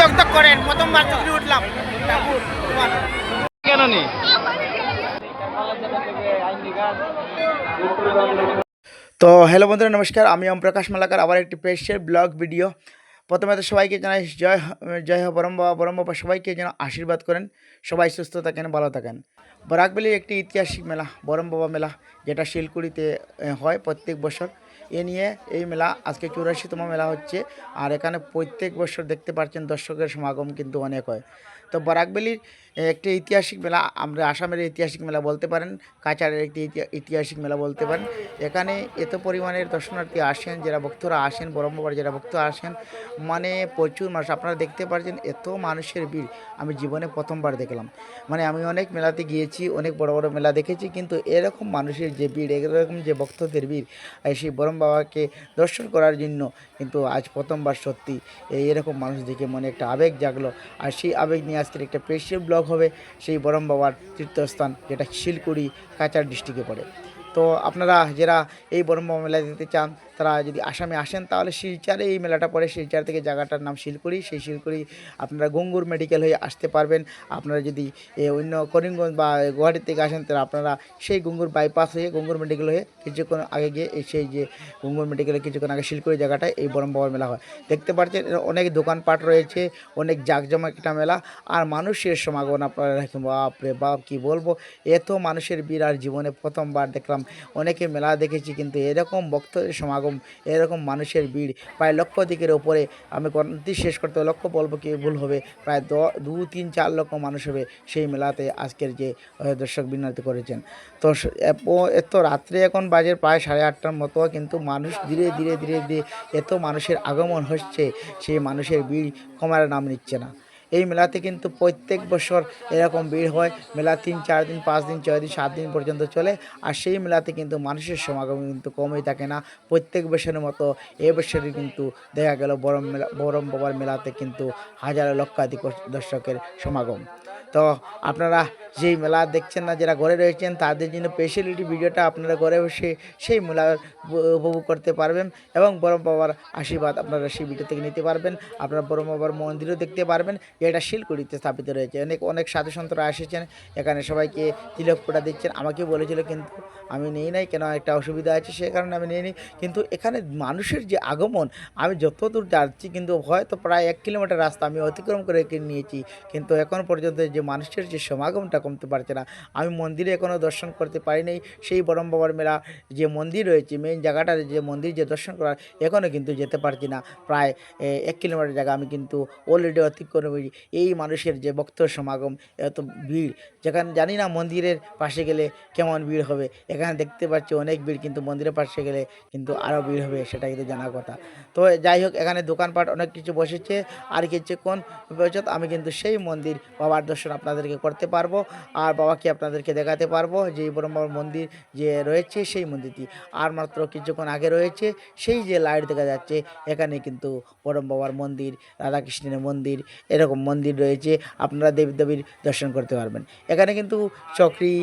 দগদগ করেন প্রথমবার চকরি উঠলাম। কেন নেই তো হ্যালো বন্ধুরা নমস্কার। আমি ওম প্রকাশ মালাকার আবার একটি পেশের ব্লগ ভিডিও প্রথমে তো সবাইকে জানাই জয় জয় বরম বাবা বরম বাবা সবাইকে যেন আশীর্বাদ করেন। সবাই সুস্থ থাকেন ভালো থাকেন। বরাকবেলির একটি ঐতিহাসিক মেলা বরম বাবা মেলা যেটা শিলকুড়িতে হয় প্রত্যেক বছর। এ নিয়ে এই মেলা আজকে চুরাশিতম মেলা হচ্ছে। আর এখানে প্রত্যেক বছর দেখতে পাচ্ছেন দর্শকের সমাগম কিন্তু অনেক হয়। তো বরাকবেলির একটি ঐতিহাসিক মেলা, আমরা আসামের ঐতিহাসিক মেলা বলতে পারেন, কাছাড়ের একটি ঐতিহাসিক মেলা বলতে পারেন। এখানে এত পরিমাণের দর্শনার্থী আসেন, যারা ভক্তরা আসেন বরম্ববার যারা ভক্ত আসেন মানে প্রচুর মানুষ। আপনারা দেখতে পাচ্ছেন এত মানুষের ভিড়, আমি জীবনে প্রথমবার দেখলাম। মানে আমি অনেক মেলাতে গিয়েছি, অনেক বড় বড় মেলা দেখেছি, কিন্তু এরকম মানুষের যে ভিড়, এরকম যে ভক্তদের ভিড় সেই বরম বাবাকে দর্শন করার জন্য। কিন্তু আজ প্রথমবার সত্যি এই এরকম মানুষ দেখে মনে একটা আবেগ জাগলো। আর সেই আবেগ নিয়ে আজকের একটা স্পেশাল ব্লগ হবে সেই বরম বাবার তীর্থস্থান, যেটা শিলকুড়ি কাচার ডিস্ট্রিক্টে পড়ে। তো আপনারা যারা এই বরম বাবা মেলা যেতে চান তারা যদি আসামে আসেন, তাহলে শিলচারে এই মেলাটা পড়ে। শিলচার থেকে জায়গাটার নাম শিলকুড়ি। সেই শিলকুড়ি আপনারা গঙ্গুর মেডিকেল হয়ে আসতে পারবেন। আপনারা যদি অন্য করিমগঞ্জ বা গুয়াহাটি থেকে আসেন, তাহলে আপনারা সেই গঙ্গুর বাইপাস হয়ে গঙ্গুর মেডিকেল হয়ে কিছুক্ষণ আগে গিয়ে এই সেই যে গঙ্গুর মেডিকেলে কিছুক্ষণ আগে শিলকুড়ি জায়গাটায় এই বরম বাবার মেলা হয়। দেখতে পাচ্ছেন অনেক দোকানপাট রয়েছে, অনেক জাঁকজমক একটা মেলা। আর মানুষের সমাগম আপনারা দেখেন, বাপরে বাপ, কি বলব? এত মানুষের ভিড়, আর জীবনে প্রথমবার দেখলাম। অনেকে মেলা দেখেছি, কিন্তু এরকম ভক্তদের সমাগম এরকম এরকম মানুষের ভিড়। প্রায় লক্ষ দিকের ওপরে আমি গণতি শেষ করতে লক্ষ বলব কি ভুল হবে। প্রায় দ- তিন, চার লক্ষ মানুষ হবে সেই মেলাতে আজকের যে দর্শক বিনতি করেছেন। তো এত রাত্রে এখন বাজে প্রায় সাড়ে আটটার মতো, কিন্তু মানুষ ধীরে ধীরে ধীরে ধীরে এত মানুষের আগমন হচ্ছে, সেই মানুষের ভিড় কমার নাম নিচ্ছে না। এই মেলাতে কিন্তু প্রত্যেক বছর এরকম ভিড় হয়। মেলা তিন, চার দিন, পাঁচ দিন, ছয় দিন, সাত দিন পর্যন্ত চলে। আর সেই মেলাতে কিন্তু মানুষের সমাগম কিন্তু কমই থাকে না। প্রত্যেক বছরের মতো এ বছরই কিন্তু দেখা গেল বরম মেলা, বরম বাবার মেলাতে কিন্তু হাজার লক্ষাধিক দর্শকের সমাগম। তো আপনারা যেই মেলা দেখছেন না, যারা ঘরে রয়েছেন, তাদের জন্য স্পেশালিটি ভিডিওটা আপনারা ঘরে বসে সেই মেলা উপ- উপভোগ করতে পারবেন এবং বরম বাবার আশীর্বাদ আপনারা সেই ভিডিও থেকে নিতে পারবেন। আপনারা বরম বাবার মন্দিরও দেখতে পারবেন, যেটা শিলকুড়িতে স্থাপিত রয়েছে। অনেক অনেক সাধু সন্তরা এসেছেন, এখানে সবাইকে তিলক ফোটা দিচ্ছেন। আমাকে বলেছিল, কিন্তু আমি নিই নাই, কেন একটা অসুবিধা আছে? সে কারণে আমি নিই নি কিন্তু এখানে মানুষের যে আগমন, আমি যত দূর যাচ্ছি কিন্তু হয়তো প্রায় এক কিলোমিটার রাস্তা আমি অতিক্রম করে নিয়েছি। কিন্তু এখন পর্যন্ত যে মানুষের যে সমাগমটা কমতে পারছে না। আমি মন্দিরে এখনও দর্শন করতে পারিনি। সেই বরম বাবার মেলা যে মন্দির রয়েছে মেন জায়গাটার যে মন্দির যে দর্শন করার এখনও কিন্তু যেতে পারছি না। প্রায় এক কিলোমিটার জায়গা আমি কিন্তু অলরেডি অতিক্রম এই মানুষের যে ভক্ত সমাগম, এত ভিড়। যেখানে জানি না মন্দিরের পাশে গেলে কেমন ভিড় হবে। এখানে দেখতে পাচ্ছি অনেক ভিড়, কিন্তু মন্দিরের পাশে গেলে কিন্তু আরও ভিড় হবে, সেটা কিন্তু জানার কথা। তো যাই হোক, এখানে দোকানপাট অনেক কিছু বসেছে। আর কিছুক্ষণ পর্যন্ত আমি কিন্তু সেই মন্দির বাবার দর্শন আপনাদেরকে করতে পারব। আর বাবাকে আপনাদেরকে দেখাতে পারব যে বাবার মন্দির যে রয়েছে সেই মন্দিরটি। আর মাত্র কিছুক্ষণ আগে রয়েছে, সেই যে লাইট দেখা যাচ্ছে, এখানে কিন্তু পরম বাবার মন্দির, রাধাকৃষ্ণের মন্দির, এরকম মন্দির রয়েছে। আপনারা দেবী দেবীর দর্শন করতে পারবেন। এখানে কিন্তু চকরি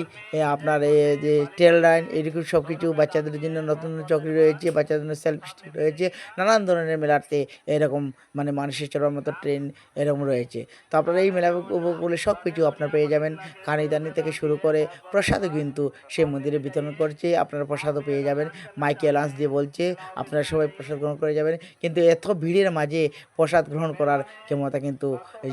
আপনার যে ট্রেল লাইন, এরকম সব কিছু বাচ্চাদের জন্য নতুন নতুন চকরি রয়েছে, বাচ্চাদের জন্য সেলফ স্টিক রয়েছে, নানান ধরনের মেলাতে এরকম মানে মানুষের চড়ার মতো ট্রেন এরকম রয়েছে। তো আপনারা এই মেলা উপভোগগুলো সব কিছু আপনার পেয়ে যাবেন। কানিদানি থেকে শুরু করে প্রসাদও কিন্তু সে মন্দিরে বিতরণ করছে, আপনারা প্রসাদও পেয়ে যাবেন। মাইকে লাঞ্চ দিয়ে বলছে, আপনারা সবাই প্রসাদ গ্রহণ করে যাবেন। কিন্তু এত ভিড়ের মাঝে প্রসাদ গ্রহণ করার ক্ষমতা কিন্তু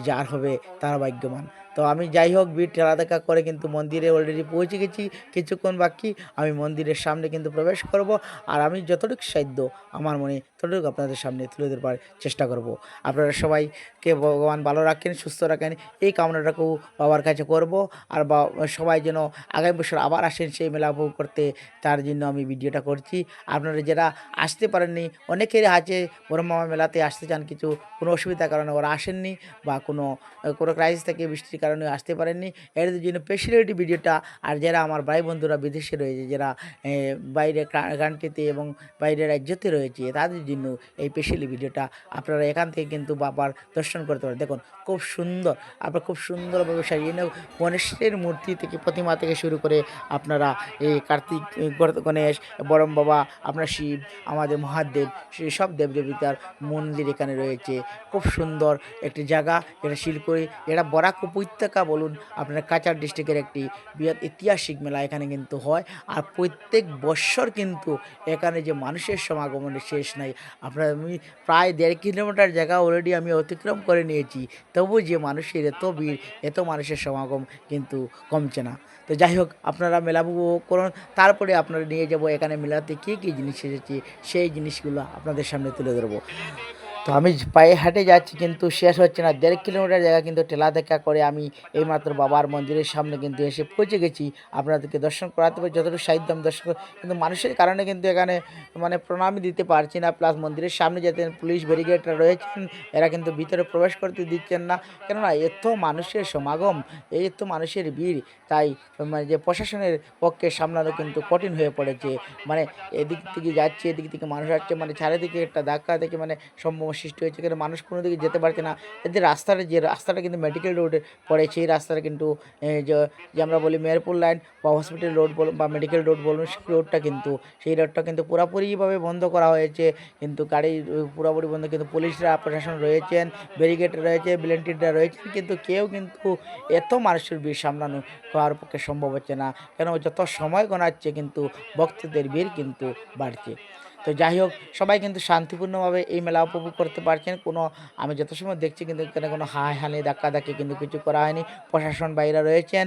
যার হবে তারা ভাগ্যবান। তো আমি যাই হোক ভিড় ঠেলা দেখা করে কিন্তু মন্দিরে অলরেডি পৌঁছে গেছি। কিছুক্ষণ বাকি আমি মন্দিরের সামনে কিন্তু প্রবেশ করব আর আমি যতটুকু সাধ্য আমার মনে ততটুকু আপনাদের সামনে তুলে ধরবার চেষ্টা করব। আপনারা সবাইকে ভগবান ভালো রাখেন, সুস্থ রাখেন, এই কামনাটাকেও বাবার কাছে করব আর বা, সবাই যেন আগামী বছর আবার আসেন সেই মেলা উপভোগ করতে, তার জন্য আমি ভিডিওটা করছি। আপনারা যারা আসতে পারেননি, অনেকেরই আছে ব্রহ্মা মেলাতে আসতে চান, কিছু কোনো অসুবিধার কারণে ওরা আসেননি বা কোনো কোনো ক্রাইসিস থেকে বৃষ্টির কারণে আসতে পারেননি। এর জন্য স্পেশালিটি ভিডিওটা আর যারা আমার ভাই বন্ধুরা বিদেশে রয়েছে, যারা বাইরে কান্ট্রিতে এবং বাইরের রাজ্যতে রয়েছে, তাদের জন্য এই স্পেশালি ভিডিওটা আপনারা এখান থেকে কিন্তু বাবার দর্শন করতে পারেন। দেখুন, খুব সুন্দর, আপনারা খুব সুন্দরভাবে সাজিয়ে নেও। গণেশের মূর্তি থেকে, প্রতিমা থেকে শুরু করে আপনারা এই কার্তিক গণেশ বরম বাবা, আপনার শিব, আমাদের মহাদেব সেই সব দেবদেবিতার মন্দির এখানে রয়েছে। খুব সুন্দর একটি জায়গা যেটা শিলকড়ি যেটা বরাক উপত্যকা বলুন, আপনার কাচার ডিস্ট্রিক্টের একটি বৃহৎ ঐতিহাসিক মেলা এখানে কিন্তু হয়। আর প্রত্যেক বৎসর কিন্তু এখানে যে মানুষের সমাগমনের শেষ নাই। আপনার আমি প্রায় দেড় কিলোমিটার জায়গা অলরেডি আমি অতিক্রম করে নিয়েছি। তবু যে মানুষের এত ভিড়, এত মানুষের সমাগম কিন্তু কমছে না। তো যাই হোক, আপনারা মেলা উপভোগ করুন। তারপরে আপনারা নিয়ে যাব এখানে মেলাতে কী কী জিনিস এসেছে, সেই জিনিসগুলো আপনাদের সামনে তুলে ধরবো। তো আমি পায়ে হাঁটে যাচ্ছি কিন্তু শেষ হচ্ছে না। দেড় কিলোমিটার জায়গা কিন্তু টেলা দেখা করে আমি এইমাত্র বাবার মন্দিরের সামনে কিন্তু এসে পৌঁছে গেছি। আপনাদেরকে দর্শন করাতে পারি, যতটুকু সাহিত্য আমি দর্শন কিন্তু মানুষের কারণে কিন্তু এখানে মানে প্রণামই দিতে পারছি না। প্লাস মন্দিরের সামনে যেতেন পুলিশ ব্যারিকেডরা রয়েছেন, এরা কিন্তু ভিতরে প্রবেশ করতে দিচ্ছেন না। কেননা এত মানুষের সমাগম এই এত মানুষের ভিড়, তাই মানে যে প্রশাসনের পক্ষে সামলানো কিন্তু কঠিন হয়ে পড়েছে। মানে এদিক থেকে যাচ্ছে, এদিক থেকে মানুষ আসছে মানে চারিদিকে একটা ধাক্কা দেখে মানে সম্ভব সৃষ্টি হয়েছে। কিন্তু মানুষ কোনো দিকে যেতে পারছে না। এদের রাস্তাটা যে রাস্তাটা কিন্তু মেডিকেল রোডে পড়ে, সেই রাস্তাটা কিন্তু যে- আমরা বলি মেহেরপুর লাইন বা হসপিটাল রোড বলুন বা মেডিকেল রোড বলুন, সেই রোডটা কিন্তু, সেই রোডটা কিন্তু পুরোপুরিভাবে বন্ধ করা হয়েছে। কিন্তু গাড়ি পুরোপুরি বন্ধ, কিন্তু পুলিশরা প্রশাসন রয়েছেন ব্যারিকেড রয়েছে ব্লেন্টিডরা রয়েছেন, কিন্তু কেউ কিন্তু এত মানুষের ভিড় সামলানো কার পক্ষে সম্ভব হচ্ছে না। কেন? যত সময় গণাচ্ছে কিন্তু ভক্তদের ভিড় কিন্তু বাড়ছে। তো যাই হোক, সবাই কিন্তু শান্তিপূর্ণভাবে এই মেলা উপভোগ করতে পারছেন কোনো, আমি যত সময় দেখছি কিন্তু এখানে কোনো হাই হানি ধাক্কা ধাক্কি কিন্তু কিছু করা হয়নি প্রশাসন বাইরে রয়েছেন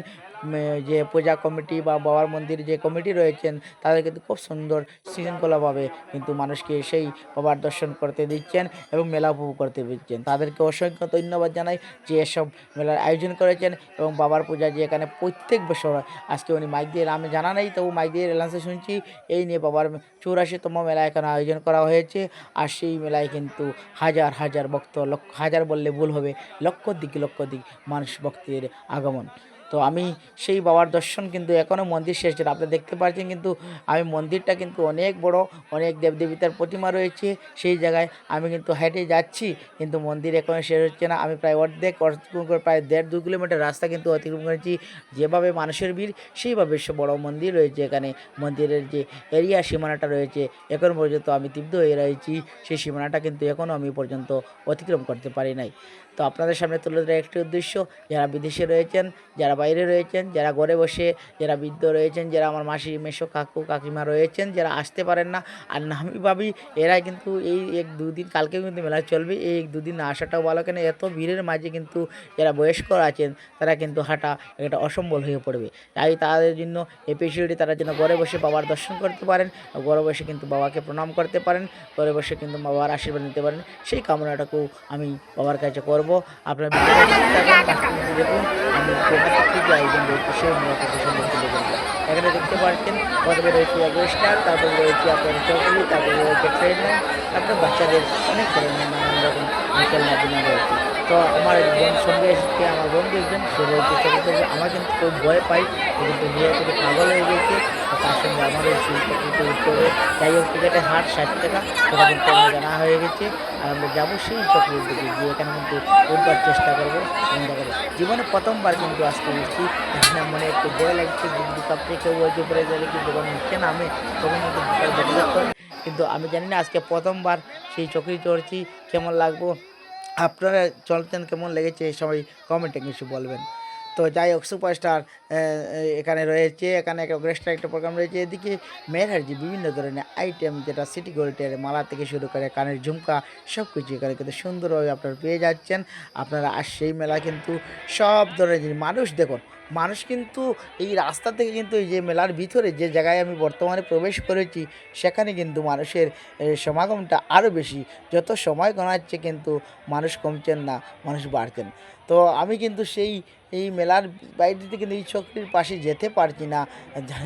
যে পূজা কমিটি বা বাবার মন্দির যে কমিটি রয়েছেন, তাদের কিন্তু খুব সুন্দর শৃঙ্খলাভাবে কিন্তু মানুষকে সেই বাবার দর্শন করতে দিচ্ছেন এবং মেলা উপভোগ করতে দিচ্ছেন তাদেরকে অসংখ্য ধন্যবাদ জানাই যে এসব মেলার আয়োজন করেছেন এবং বাবার পূজা যে এখানে প্রত্যেক বছর। আজকে উনি মাইক দিয়ে, আমি জানা নেই, তবু মাইক দিয়ে রিলান্সে শুনছি, এই নিয়ে বাবার চৌরাশিতম মেলা এখানে আয়োজন করা হয়েছে? আর সেই মেলায় কিন্তু হাজার হাজার ভক্ত লক্ষ, হাজার বললে ভুল হবে। লক্ষ দিক লক্ষ দিক মানুষ ভক্তের আগমন। তো আমি সেই বাবার দর্শন কিন্তু এখনও মন্দির শেষ না। আপনি দেখতে পাচ্ছেন কিন্তু আমি মন্দিরটা কিন্তু অনেক বড়, অনেক দেবদেবিতার প্রতিমা রয়েছে। সেই জায়গায় আমি কিন্তু হেঁটে যাচ্ছি, কিন্তু মন্দির এখনও শেষ হচ্ছে না। আমি প্রায় অর্ধেক অতিক্রম করে প্রায় দেড় দু কিলোমিটার রাস্তা কিন্তু অতিক্রম করেছি। যেভাবে মানুষের ভিড়, সেইভাবে সে বড় মন্দির রয়েছে এখানে। মন্দিরের যে এরিয়া সীমানাটা রয়েছে, এখন পর্যন্ত আমি তৃপ্ত হয়ে রয়েছি। সেই সীমানাটা কিন্তু এখনও আমি পর্যন্ত অতিক্রম করতে পারি নাই। তো আপনাদের সামনে তুলে ধরার একটি উদ্দেশ্য, যারা বিদেশে রয়েছেন, যারা বাইরে রয়েছেন, যারা ঘরে বসে, যারা বৃদ্ধ রয়েছেন, যারা আমার মাসি মেশো কাকু, কাকিমা রয়েছেন, যারা আসতে পারেন না। আর না, আমি ভাবি এরা কিন্তু এই এক দুদিন, কালকেও কিন্তু মেলা চলবে, এই এক দুদিন না আসাটাও ভালো। কেন এত ভিড়ের মাঝে কিন্তু যারা বয়স্ক আছেন, তারা কিন্তু হাঁটা এটা অসম্বল হয়ে পড়বে। তাই তাদের জন্য ফেসিলিটি তারা যেন ঘরে বসে বাবার দর্শন করতে পারেন ঘরে বসে কিন্তু বাবাকে প্রণাম করতে পারেন, ঘরে বসে কিন্তু বাবার আশীর্বাদ নিতে পারেন, সেই কামনাটাকেও আমি বাবার কাছে করব। আপনার দেখুন, আমি থেকে আয়োজন রয়েছে, সেই মূলত সম্পর্কে। এখানে দেখতে পাচ্ছেন প্রথমে রয়েছে অ্যাগোস্টার তারপরে রয়েছে আপনার চকলি তারপরে রয়েছে ট্রেন তারপরে বাচ্চাদের অনেক ধরনের নানান রকম খেলনা দিনা রয়েছে তো আমার একজন সঙ্গে এসেছে আমার বন্ধু একজন সে ছোটো থেকে আমার কিন্তু খুব ভয় পাই কিন্তু ভয় থেকে পাগল হয়ে গেছে তো তার সঙ্গে আমারও সেই চকরিতে উঠতে যাই হোক টিকেটের হাট ষাট টাকা সেটা কিন্তু আমার জানা হয়ে গেছে। আর আমরা যাব সেই চকরির দিকে গিয়ে এখানে কিন্তু উঠবার চেষ্টা করব। দেখা যাবে। জীবনে প্রথমবার কিন্তু আসতে গেছি এখানে মনে একটু ভয় লাগছে কিন্তু কাপড়ে কেউ হয়তো পরে গেলে কিন্তু যখন নিচে নামে তখন কিন্তু কিন্তু আমি জানি না আজকে প্রথমবার সেই চকরি চড়ছি কেমন লাগবো? আপনারা চলতেন কেমন লেগেছে এই সময় কমেন্টে কিছু বলবেন। তো যাই হোক সুপারস্টার এখানে রয়েছে, এখানে একটা অর্কেস্ট্রা একটা প্রোগ্রাম রয়েছে। এদিকে মেয়েরার যে বিভিন্ন ধরনের আইটেম যেটা সিটি গোল্ডের মালা থেকে শুরু করে, কানের ঝুমকা সব কিছু এখানে কিন্তু সুন্দরভাবে আপনারা পেয়ে যাচ্ছেন। আপনারা আর সেই মেলা কিন্তু সব ধরনের জিনিস, মানুষ দেখুন, মানুষ কিন্তু এই রাস্তা থেকে কিন্তু এই যে মেলার ভিতরে, যে জায়গায় আমি বর্তমানে প্রবেশ করেছি, সেখানে কিন্তু মানুষের সমাগমটা আরও বেশি, যত সময় গণাচ্ছে কিন্তু মানুষ কমছেন না, মানুষ বাড়ছেন। তো আমি কিন্তু সেই, এই মেলার বাইরেতে কিন্তু এই চক্রির পাশে যেতে পারছি না।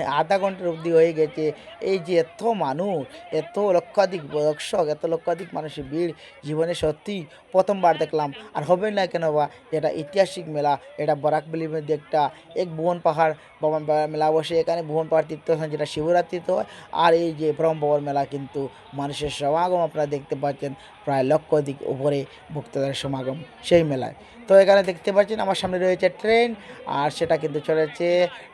আধা ঘণ্টার অবধি হয়ে গেছে। এই যে এত মানুষ, এত লক্ষাধিক দর্শক, এত লক্ষাধিক মানুষের ভিড়, জীবনে সত্যি প্রথমবার দেখলাম। আর হবে না কেন বা, এটা ঐতিহাসিক মেলা, এটা বরাকবেলির মধ্যে একটা, এক ভুবন পাহাড় বা- মেলা বসে, এখানে ভুবন পাহাড় তীর্থস্থান যেটা শিবরাত্রিতে হয় আর এই যে ব্রহ্ম মেলা কিন্তু মানুষের সমাগম আপনারা দেখতে পাচ্ছেন, প্রায় লক্ষ দিক উপরে ভক্তদের সমাগম সেই মেলায়। তো এখানে দেখতে পাচ্ছেন আমার সামনে রয়েছে ট্রেন আর সেটা কিন্তু চলেছে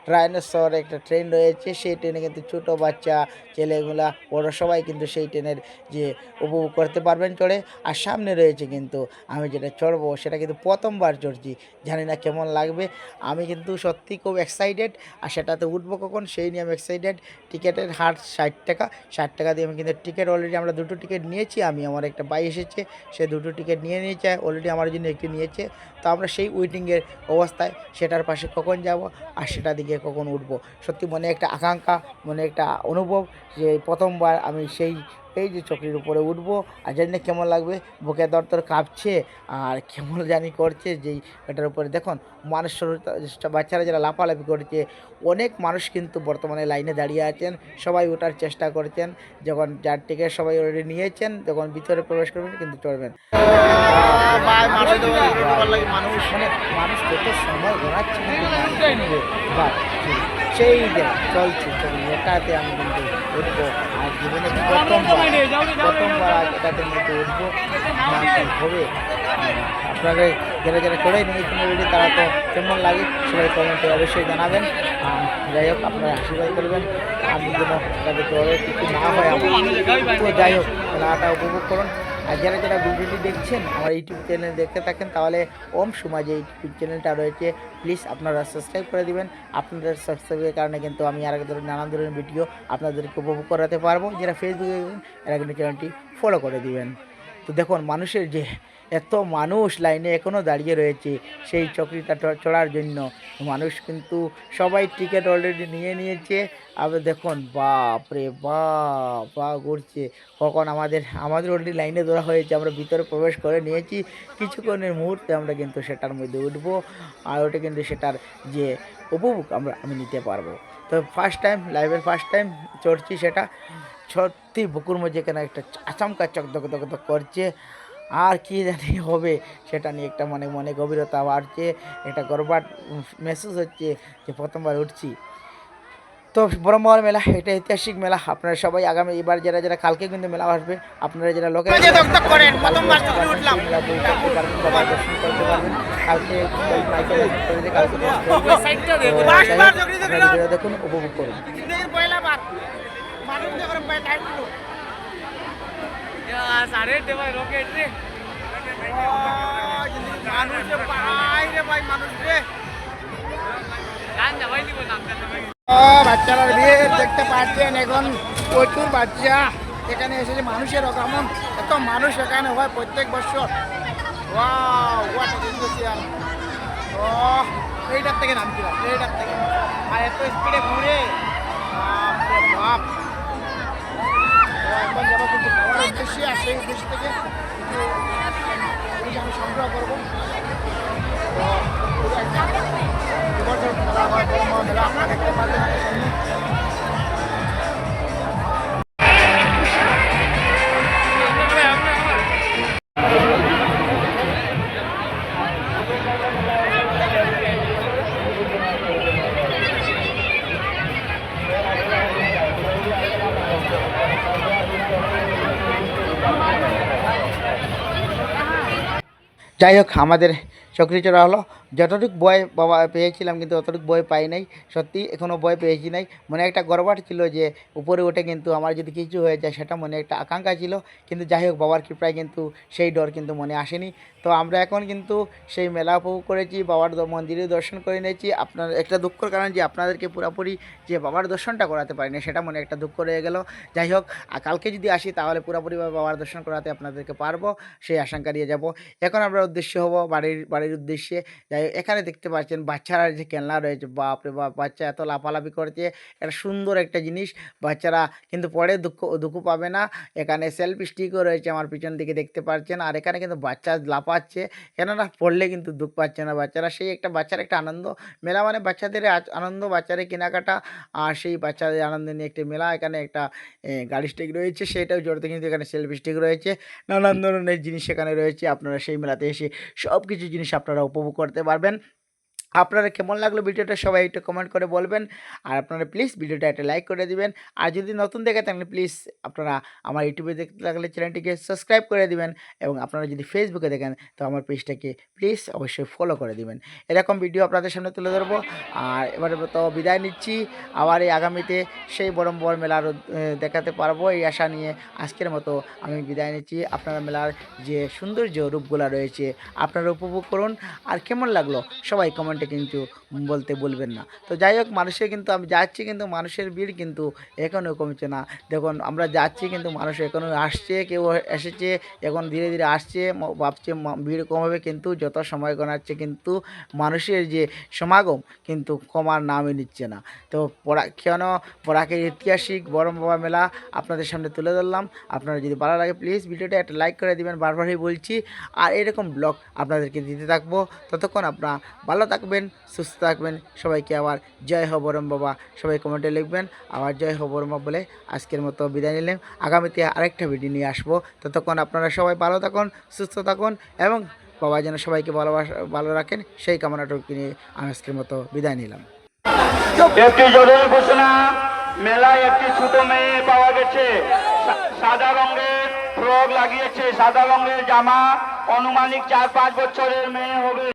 ট্রাইনোসর একটা ট্রেন রয়েছে, সেই ট্রেনে কিন্তু ছোটো বাচ্চা, ছেলেগুলা বড় সবাই কিন্তু সেই ট্রেনের যে উপভোগ করতে পারবেন চড়ে আর সামনে রয়েছে কিন্তু আমি যেটা চড়বো, সেটা কিন্তু প্রথমবার চড়ছি। জানি না কেমন লাগবে। আমি কিন্তু সত্যি খুব এক্সাইটেড আর সেটাতে উঠবো কখন, সেই নিয়ে আমি এক্সাইটেড টিকিটের হার ষাট টাকা। ষাট টাকা দিয়ে আমি কিন্তু টিকিট অলরেডি আমরা দুটো টিকিট নিয়েছি। আমি, আমার একটা বাই এসেছে, সে দুটো টিকিট নিয়ে নিয়েছে অলরেডি আমার জন্য একটি নিয়েছে। তো আমরা সেই ওয়েটিংয়ের অবস্থায়, সেটার পাশে কখন যাব, আর সেটা দিকে কখন উঠব। সত্যি মনে একটা আকাঙ্ক্ষা মনে একটা অনুভব যে প্রথমবার আমি সেই এই যে চকরির উপরে উঠবো আর জানি না কেমন লাগবে বুকে দর দর কাঁপছে আর কেমন জানি করছে যেই এটার উপরে। দেখুন মানুষ বাচ্চারা যারা লাফালাফি করছে অনেক মানুষ কিন্তু বর্তমানে লাইনে দাঁড়িয়ে আছেন সবাই ওঠার চেষ্টা করছেন যখন যার টিকিট সবাই অলরেডি নিয়েছেন যখন ভিতরে প্রবেশ করবেন কিন্তু চড়বেন। মানুষ। মানে মানুষ যত সময় ঘোরাচ্ছে কিন্তু কিন্তু বাহ, সেই দেখ চলছে চলছে এটাতে আমি কিন্তু উঠবো। আর জীবনে প্রথমবার প্রথমবার আজ এটাতে মধ্যে উঠবো। হবে? আপনাদের যারা যারা করে নিয়েছেন অলরেডি তারা তো কেমন লাগে সবাই কমেন্টে অবশ্যই জানাবেন। আর যাই হোক আপনারা আশীর্বাদ করবেন। আমি যেন তাদের চলে কিছু না হয় তো যাই হোক খেলাটা উপভোগ করুন। আর যারা যারা ভিডিওটি দেখছেন আমার ইউটিউব চ্যানেল দেখতে থাকেন, তাহলে ওম সমাজে ইউটিউব চ্যানেলটা রয়েছে। প্লিজ আপনারা সাবস্ক্রাইব করে দেবেন। আপনাদের সাবস্ক্রাইবের কারণে কিন্তু আমি আর এক ধরনের নানান ধরনের ভিডিও আপনাদেরকে উপভোগ করাতে পারব। যারা ফেসবুকে এরা কিন্তু চ্যানেলটি ফলো করে দিবেন। তো দেখুন, মানুষের যে এত মানুষ লাইনে এখনও দাঁড়িয়ে রয়েছে সেই চকরিটা চড়ার জন্য। মানুষ কিন্তু সবাই টিকিট অলরেডি নিয়ে নিয়েছে। আবার দেখুন বাপ রে বাপ বা ঘুরছে। কখন আমাদের আমাদের অলরেডি লাইনে ধরা হয়েছে, আমরা ভিতরে প্রবেশ করে নিয়েছি। কিছুক্ষণের মুহূর্তে আমরা কিন্তু সেটার মধ্যে উঠবো আর ওটা কিন্তু সেটার যে উপভোগ আমরা, আমি নিতে পারব। তো ফার্স্ট টাইম লাইভের ফার্স্ট টাইম চড়ছি সেটা। সত্যি বুকুর মধ্যে কেন একটা আচমকা চকদক দক দক করছে। আর কি জানি হবে সেটা নিয়ে একটা মনে মনে গভীরতা বাড়ছে একটা গর্বাট মেসেজ হচ্ছে যে প্রথমবার উঠছি। তো ব্রহ্মবার মেলা এটা ঐতিহাসিক মেলা। আপনারা সবাই আগামী এবার যারা যারা কালকে কিন্তু মেলা আসবে আপনারা যারা লোকে প্রথমবার উঠলাম। দর্শন করতে পারবেন। কালকে ওই মাইকেল করে দিয়ে কালকে তো যাই হোক, আপনারা ভিডিও দেখুন উপভোগ করুন। সাড়ে ভাই রকেট রে। মানুষ রে ভাই মানুষ রে বাচ্চারা ভিড় দেখতে পাচ্ছেন এখন প্রচুর বাচ্চা। এখানে এসেছে মানুষের আগমন। এত মানুষ এখানে হয় প্রত্যেক বছর। এইটার থেকে নামছিলাম, এইটার থেকে। আর এত স্পিডে ঘুরে। বাপ। রে বাপ তো এখন যাব, কিন্তু খাওয়ার উদ্দেশ্যে আর সেই উদ্দেশ্য থেকে সংগ্রহ করব। দেখতে পাচ্ছেন যাই হোক আমাদের চকরি চড়া হলো। যতটুকু বয় বাবা পেয়েছিলাম কিন্তু অতটুকু বই পাই নাই। সত্যি এখনও বয় পেয়েছি নাই। মনে একটা গর্বাট ছিল যে, উপরে উঠে কিন্তু আমার যদি কিছু হয়ে যায়, সেটা মনে একটা আকাঙ্ক্ষা ছিল। কিন্তু যাই হোক বাবার কৃপায় কিন্তু সেই ডর কিন্তু মনে আসেনি। তো আমরা এখন কিন্তু সেই মেলা উপভোগ করেছি, বাবার মন্দিরে দর্শন করে নিয়েছি। আপনার একটা দুঃখর কারণ যে আপনাদেরকে পুরোপুরি যে বাবার দর্শনটা করাতে পারিনি, সেটা মনে একটা দুঃখ রয়ে গেল। যাই হোক কালকে যদি আসি তাহলে পুরোপুরিভাবে বাবার দর্শন করাতে আপনাদেরকে পারব, সেই আশঙ্কা নিয়ে যাব। এখন আমরা উদ্দেশ্য হব বাড়ির বাড়ির উদ্দেশ্যে। যাই এখানে দেখতে পাচ্ছেন বাচ্চারা যে খেলনা রয়েছে বাপরে বাপ, বাচ্চা এত লাফালাফি করছে, একটা সুন্দর একটা জিনিস। বাচ্চারা কিন্তু পরে দুঃখ দুঃখ পাবে না। এখানে সেলফ স্টিকও রয়েছে আমার পিছন দিকে দেখতে পাচ্ছেন। আর এখানে কিন্তু বাচ্চা লাফাচ্ছে কেননা পড়লে কিন্তু দুঃখ পাচ্ছে না বাচ্চারা। সেই একটা বাচ্চার একটা আনন্দ মেলা মানে বাচ্চাদের আনন্দ, বাচ্চাদের কেনাকাটা আর সেই বাচ্চাদের আনন্দ নিয়ে একটি মেলা। এখানে একটা গাড়ি স্টিক রয়েছে সেটাও জড়তে কিন্তু এখানে সেলফি স্টিক রয়েছে। নানান ধরনের জিনিস এখানে রয়েছে। আপনারা সেই মেলাতে এসে সব কিছু জিনিস আপনারা উপভোগ করতে পারবেন। আপনারা কেমন লাগল ভিডিওটা সবাই একটু কমেন্ট করে বলবেন। আর আপনারা প্লিজ ভিডিওটা একটা লাইক করে দিবেন। আর যদি নতুন দেখে থাকলে প্লিজ আপনারা আমার ইউটিউবে দেখতে লাগলে চ্যানেলটিকে সাবস্ক্রাইব করে দিবেন এবং আপনারা যদি ফেসবুকে দেখেন, তো আমার পেজটাকে প্লিজ অবশ্যই ফলো করে দিবেন। এরকম ভিডিও আপনাদের সামনে তুলে ধরবো। আর এবারে তো বিদায় নিচ্ছি। আবার এই আগামীতে সেই বরম বড় মেলা আরও দেখাতে পারব। এই আশা নিয়ে আজকের মতো আমি বিদায় নিচ্ছি। আপনারা মেলার যে সৌন্দর্য রূপগুলো রয়েছে, আপনারা উপভোগ করুন। আর কেমন লাগল সবাই কমেন্টে কিন্তু বলতে বলবেন না। তো যাই হোক মানুষের কিন্তু আমি যাচ্ছি কিন্তু মানুষের ভিড় কিন্তু এখনও কমছে না। দেখুন, আমরা যাচ্ছি কিন্তু মানুষ এখনও আসছে, কেউ এসেছে, এখন ধীরে ধীরে আসছে ভাবছে ভিড় কম হবে কিন্তু যত সময় গণাচ্ছে কিন্তু মানুষের যে সমাগম কিন্তু কমার নামই নিচ্ছে না। তো পড়া, কেন? পড়াকে ঐতিহাসিক বরম বাবা মেলা আপনাদের সামনে তুলে ধরলাম। আপনারা যদি ভালো লাগে প্লিজ ভিডিওটা একটা লাইক করে দিবেন বারবারই বলছি। আর এরকম ব্লগ আপনাদেরকে দিতে থাকব। ততক্ষণ আপনারা ভালো থাকবেন। সুস্থ থাকবেন। সবাইকে আবার জয় হো বরম বাবা। সবাই কমেন্টে লিখবেন, আবার জয় হো বরম বলে আজকের মতো বিদায় নিলাম। আগামীতে আরেকটা ভিডিও নিয়ে আসব। ততক্ষণ আপনারা সবাই ভালো থাকুন, সুস্থ থাকুন এবং বাবা যেন সবাইকে ভালোবাসা, ভালো রাখেন, সেই কামনাটুকু নিয়ে আমি আজকের মতো বিদায় নিলাম। মেলায় একটি ছোট মেয়ে পাওয়া গেছে। সাদা রঙের ফ্রক লাগিয়েছে, সাদা রঙের জামা। অনুমানিক চার পাঁচ বছরের মেয়ে হবে।